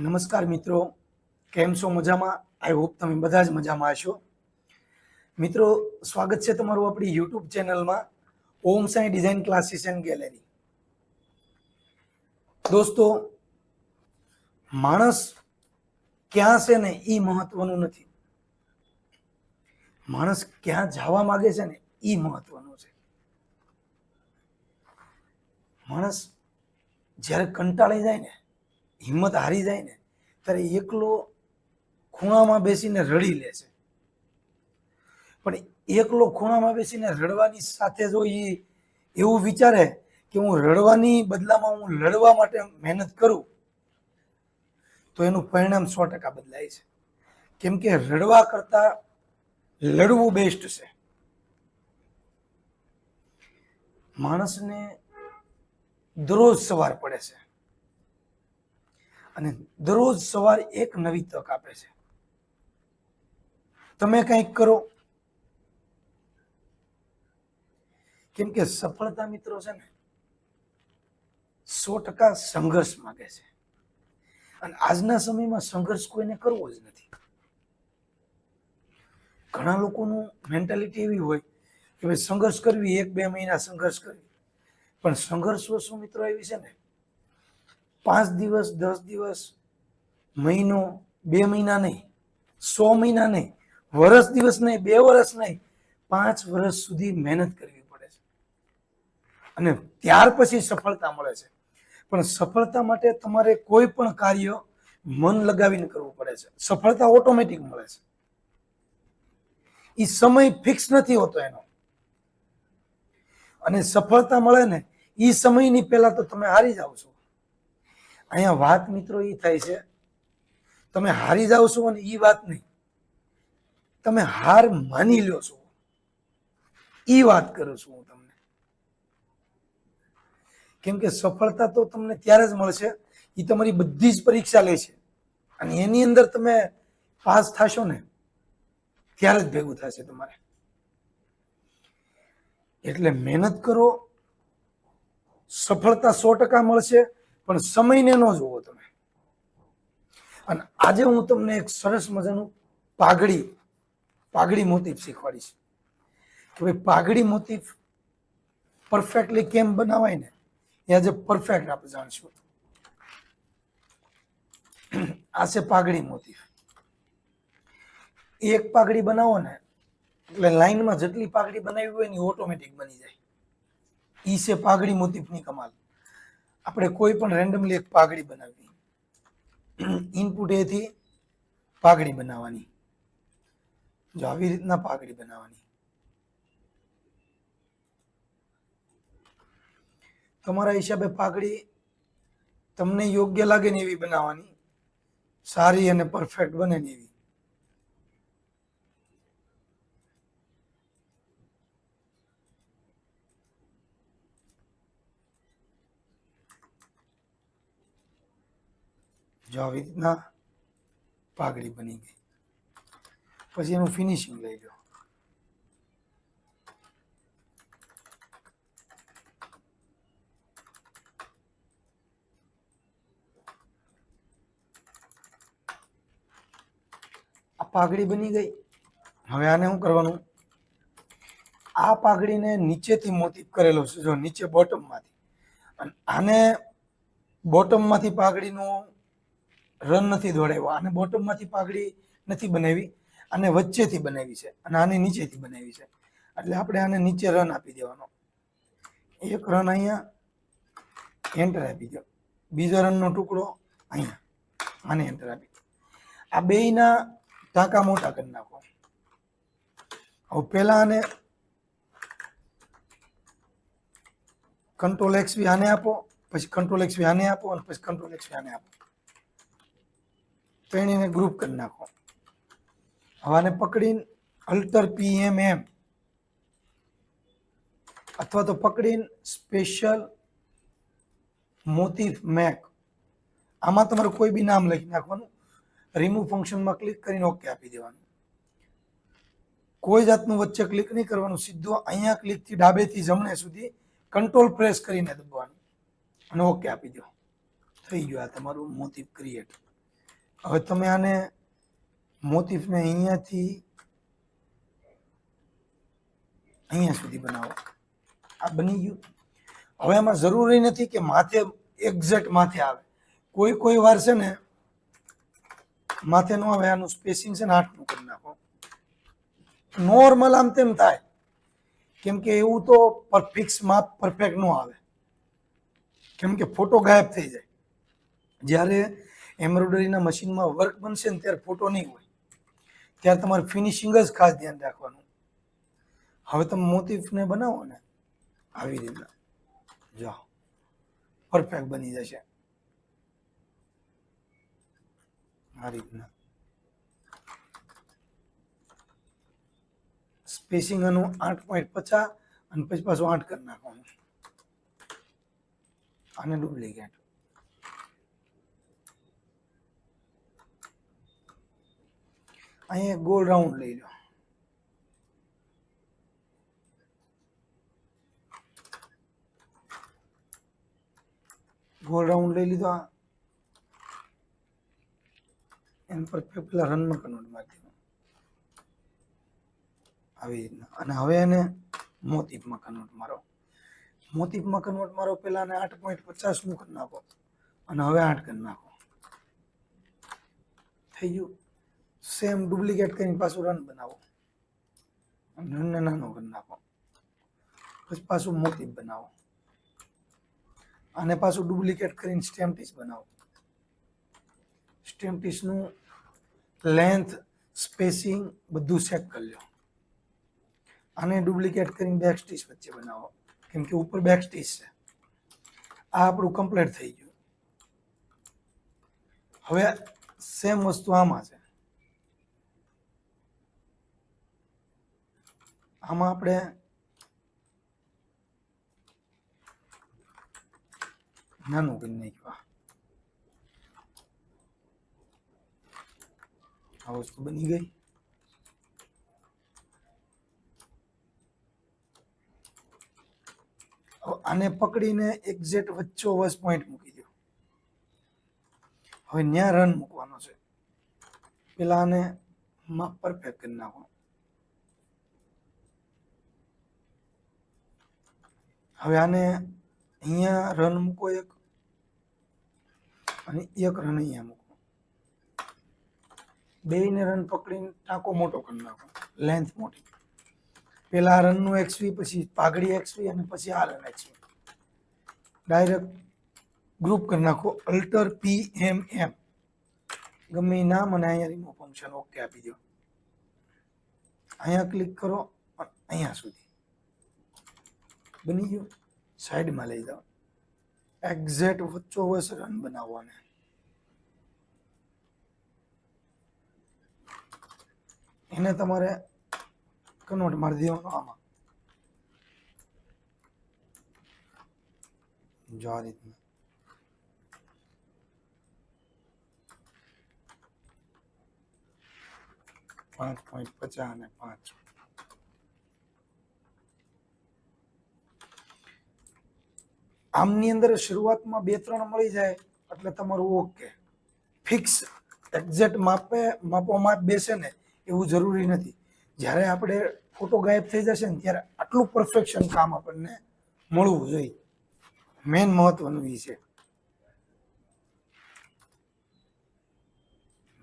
નમસ્કાર મિત્રો. કેમ છો? મજામાં? આઈ હોપ તમે બધા જ મજામાં હશો. મિત્રો, સ્વાગત છે તમારું આપણી યુટ્યુબ ચેનલમાં, Om Sai design classes and gallery દોસ્તો, માણસ ક્યાં છે ને એ મહત્વનું નથી. માણસ ક્યાં જવા માંગે છે ને એ મહત્વનું છે. માણસ જ્યારે કંટાળી જાય ને હિંમત હારી જાય ને, ત્યારે એકલો ખૂણામાં બેસીને રડી લે છે. પણ એકલો ખૂણામાં બેસીને રડવાની સાથે જો એ એવું વિચારે કે હું રડવાની બદલામાં હું લડવા માટે મહેનત કરું, તો એનું પરિણામ સો ટકા બદલાય છે. કેમ કે રડવા કરતા લડવું બેસ્ટ છે. માણસને દરરોજ સવાર પડે છે. અને દરરોજ સવાર એક નવી તક આપે છે. તમે કંઈક કરો. કેમ કે સફળતા મિત્રો છે ને સો ટકા સંઘર્ષ માંગે છે. અને આજના સમયમાં સંઘર્ષ કોઈને કરવો જ નથી. ઘણા લોકોનું મેન્ટાલિટી એવી હોય કે ભાઈ સંઘર્ષ કરવી, એક બે મહિના સંઘર્ષ કરવી. પણ સંઘર્ષ વસ્તુ મિત્રો એવી છે ને પાંચ દિવસ, દસ દિવસ, મહિનો, બે મહિના નહીં, સો મહિના નહીં વર્ષ દિવસ નહીં, બે વર્ષ નહીં, પાંચ વર્ષ સુધી મહેનત કરવી પડે છે. અને ત્યાર પછી સફળતા મળે છે. પણ સફળતા માટે તમારે કોઈ પણ કાર્ય મન લગાવીને કરવું પડે છે. સફળતા ઓટોમેટિક મળે છે. એ સમય ફિક્સ નથી હોતો એનો. અને સફળતા મળે ને એ સમયની પહેલા તો તમે હારી જાઓ છો. અહીંયા વાત મિત્રો એ થાય છે, તમે હારી જાઓ છો અને એ વાત નહીં. તમે હાર માની લ્યો છો. એ વાત કરું છું હું તમને. કેમ કે સફળતા તો તમને ત્યારે જ મળશે એ તમારી બધી જ પરીક્ષા લે છે. અને એની અંદર તમે પાસ થશો ને, ત્યારે જ ભેગું થશે તમારે. એટલે મહેનત કરો, સફળતા સો ટકા મળશે પણ સમયને ન જોવો તમે. અને આજે હું તમને એક સરસ મજાનું પાઘડી પાઘડી મોતીફ શીખવાડીશ. કે ભાઈ પાઘડી મોતીફ પરફેક્ટલી કેમ બનાવાય ને, એ આજે પરફેક્ટ આપણે જાણશું. આ છે પાઘડી મોતીફ. એક પાઘડી બનાવો ને, એટલે લાઈનમાં જેટલી પાઘડી બનાવી હોય ને ઓટોમેટિક બની જાય. ઈ છે પાઘડી મોતીફની કમાલ. આપણે કોઈ પણ રેન્ડમલી એક પાઘડી બનાવવી. ઇનપુટ એથી પાઘડી બનાવવાની. જો આવી રીતના પાઘડી બનાવવાની. તમારા હિસાબે પાઘડી તમને યોગ્ય લાગે ને એવી બનાવવાની. સારી અને પરફેક્ટ બને ને એવી. જો આવી રીતના પાઘડી બની ગઈ. પછી એનું ફિનિશિંગ લઈ લો. આ પાઘડી બની ગઈ. હવે આને શું કરવાનું? આ પાઘડીને નીચેથી મોતીફ કરેલો છે, જો નીચે બોટમમાંથી અને આને બોટમમાંથી પાઘડીનું રન નથી દોડાવ્યો આને બોટમમાંથી પાઘડી નથી બનાવી આને વચ્ચેથી બનાવી છે અને આને નીચેથી બનાવી છે. એટલે આપણે આને નીચે રન આપી દેવાનો. એક રન અહીંયા એન્ટર આપી દો. બીજો રનનો ટુકડો અહીંયા. આને એન્ટર આપી દો. આ બેયના ટાંકા મોટા કરી નાખો. હવે પહેલા આને કંટ્રોલ એક્સ બી આને આપો, પછી કંટ્રોલ એક્સ આને આપો અને પછી કંટ્રોલ એક્સ આને આપો. ત્રણેયને ગ્રુપ કરી નાખો. હવાને પકડીને અલ્ટર પીએમ એમ અથવા તો પકડીને સ્પેશિયલ મોતીફ મેક આમાં તમારું કોઈ બી નામ લખી નાખવાનું. રિમૂવ ફંક્શનમાં ક્લિક કરીને ઓકે આપી દેવાનું. કોઈ જાતનું વચ્ચે ક્લિક નહીં કરવાનું. સીધું અહીંયા ક્લિકથી ડાબેથી જમણે સુધી કંટ્રોલ પ્રેસ કરીને દબાવવાનું. અને ઓકે આપી દો. થઈ ગયું આ તમારું મોતી ક્રિએટ હવે તમે આને મોતીફને અહીંયાથી અહીંયા સુધી બનાવો. આ બની ગયું. હવે એમાં જરૂરી નથી કે માથે એક્ઝેક્ટ માથે આવે. કોઈ કોઈ વાર છે ને, માથે નો આવે, આનું સ્પેસિંગ છે ને આટલું કરી નાખો. નોર્મલ આમ તેમ થાય. કેમ કે એવું તો પરફિક્સ માપ પરફેક્ટ નો આવે. કેમ કે ફોટો ગાયબ થઈ જાય. જ્યારે એમ્બ્રોઇડરીના મશીનમાં વર્ક બનશે ને ત્યારે ફોટો નહીં હોય. ત્યારે તમારે ફિનિશિંગ જ ખાસ ધ્યાન રાખવાનું. હવે તમે મોતીફને બનાવો ને, આવી રીતના. જો પરફેક્ટ બની જશે. આ રીતના. સ્પેસિંગ આનું આઠ પોઈન્ટ પચાસ અને પછી પાછું આઠ કરી નાખવાનું. આને ડુપ્લિકેટ. અહીંયા ગોલ રાઉન્ડ લઈ લો. ગોળ રાઉન્ડ લઈ લીધો આ. એમ પર પેલા રનમાં કન્વર્ટ મારી આવી રીતના. અને હવે એને મોતીપમાં કન્વર્ટ મારો. મોતીપમાં કન્વર્ટ મારો પેલા ને આઠ પોઈન્ટ પચાસનું કરી નાખો. અને હવે આઠ કરી નાખો. થઈ ગયું? સેમ ડુપ્લિકેટ કરીને પાછું રન બનાવો. અને રનને નાનો કરી નાખો. પછી પાછું મોટી બનાવો. અને પાછું ડુપ્લિકેટ કરીને સ્ટેમ્પ ટીસ બનાવો. સ્ટેમ્પ ટીસનું લેન્થ સ્પેસિંગ બધું સેટ કરી લો. આને ડુપ્લિકેટ કરીને બેક સ્ટીચ વચ્ચે બનાવો. કેમ કે ઉપર બેક સ્ટીચ છે. આ આપણું કમ્પ્લીટ થઈ ગયું. હવે સેમ વસ્તુ આમાં છે. આમાં આપણે નાનું કરી નાખ્યું. આ વસ્તુ બની ગઈ. આને પકડીને એક્ઝેક્ટ વચ્ચો વસ પોઈન્ટ મૂકી દો. હવે ન્યા રન મૂકવાનો છે. પેલા આને પરફેક્ટ કરી નાખો હવે આને અહીંયા રન મૂકો એક. અને એક રન અહીંયા મૂકો. બેને રન પકડીને ટાંકો મોટો કરી નાખો. લેન્થ મોટી. આ રનનું એક્સવી પછી પાઘડી એક્સવી અને પછી આ રન એક્સવી ડાયરેક્ટ ગ્રુપ કરી નાખો. અલ્ટર પી એમ એમ ગમે એ નામ અને અહીંયા રિમૂવ ફંક્શન ઓકે આપી દો. અહીંયા ક્લિક કરો અહીંયા સુધી. બની ગયું. સાઈડમાં લઈ જાઓ. એક્ઝેક્ટ વચ્ચો વચ્ચોવચ રન બનાવવાને. એને તમારે કન્વર્ટ મારી દેવાનું આમાં. જો આ રીતના. પાંચ પોઈન્ટ પચાસ અને પાંચ. આમની અંદર શરૂઆતમાં બે, ત્રણ મળી જાય, એટલે તમારું ઓકે ફિક્સ એક્ઝેક્ટ માપે, માપો માપ બેસે ને, એવું જરૂરી નથી. જ્યારે આપણે ફોટો ગાયબ થઈ જશે ને, ત્યારે આટલું પરફેક્શન કામ આપણને મળવું જોઈએ. મેન મહત્વનું એ છે.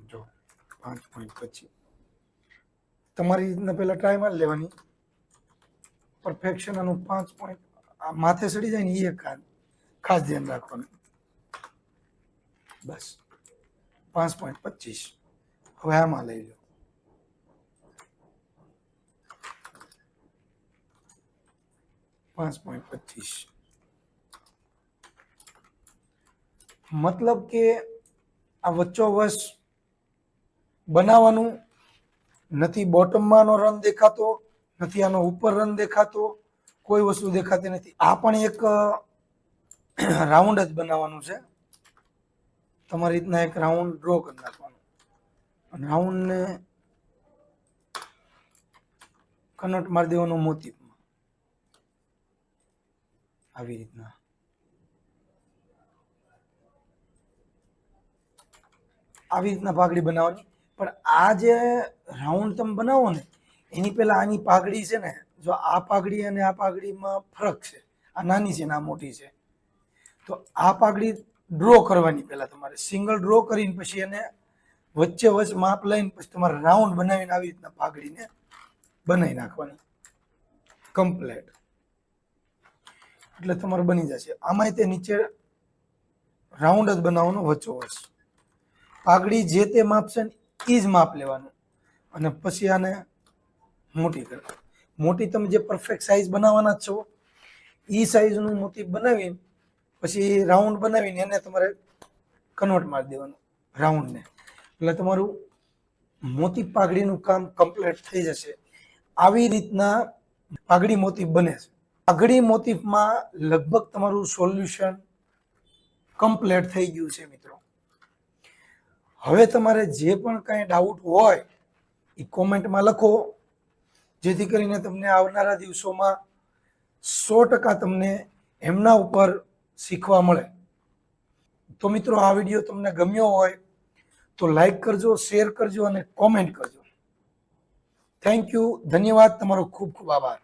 જો, પાંચ પોઈન્ટ પછી. તમારી રીતના પહેલાં ટ્રાય મારી લેવાની. પરફેક્શન આનું પાંચ પોઈન્ટ માથે સડી જાય ને એ ખાસ ખાસ ધ્યાન રાખવાનું. બસ. પાંચ પોઈન્ટ પચીસ. હવે આમાં લઈ લો. પાંચ પોઈન્ટ પચીસ. મતલબ કે આ વચ્ચોવચ બનાવવાનું નથી બોટમમાં આનો રન દેખાતો, નથી આનો ઉપર રન દેખાતો કોઈ વસ્તુ દેખાતી નથી. આ પણ એક રાઉન્ડ જ બનાવવાનું છે. તમારી રીતના એક રાઉન્ડ ડ્રો કરી નાખવાનું. રાઉન્ડને કનટ મારી દેવાનો મોતીફમાં આવી રીતના. આવી રીતના પાઘડી બનાવવાની. પણ આ જે રાઉન્ડ તમે બનાવો ને, એની પહેલા આની પાઘડી છે ને જો આ પાઘડી અને આ પાઘડીમાં ફરક છે, આ નાની છે ને આ મોટી છે, તો આ પાઘડી ડ્રો કરવાની પહેલા તમારે સિંગલ ડ્રો કરીને પછી એને વચ્ચે વચ્ચે માપ લઈને પછી તમારે રાઉન્ડ બનાવીને આવી રીતના પાઘડીને બનાવી નાખવાની. કમ્પ્લેટ એટલે તમારે બની જશે. આમાંય તે નીચે રાઉન્ડ જ બનાવવાનો વચ્ચોવચ પાઘડી જે તે માપ છે ને એ જ માપ લેવાનું. અને પછી આને મોટી કરવાની. મોટી તમે જે પરફેક્ટ સાઈઝ બનાવવાના છો, એ સાઈઝનું મોતી બનાવીને પછી રાઉન્ડ બનાવીને એને તમારે કન્વર્ટ મારી દેવાનું રાઉન્ડને એટલે તમારું મોતી પાઘડીનું કામ કમ્પ્લીટ થઈ જશે. આવી રીતના પાઘડી મોતી બને છે. પાઘડી મોતીફમાં લગભગ તમારું સોલ્યુશન કમ્પ્લીટ થઈ ગયું છે મિત્રો. હવે તમારે જે પણ કાંઈ ડાઉટ હોય, એ કોમેન્ટમાં લખો. જેથી કરીને તમને આવનારા દિવસોમાં સો ટકા તમને એમના ઉપર શીખવા મળે. તો મિત્રો, આ વીડિયો તમને ગમ્યો હોય તો લાઈક કરજો, શેર કરજો અને કોમેન્ટ કરજો. થેન્ક યુ ધન્યવાદ. તમારો ખૂબ ખૂબ આભાર.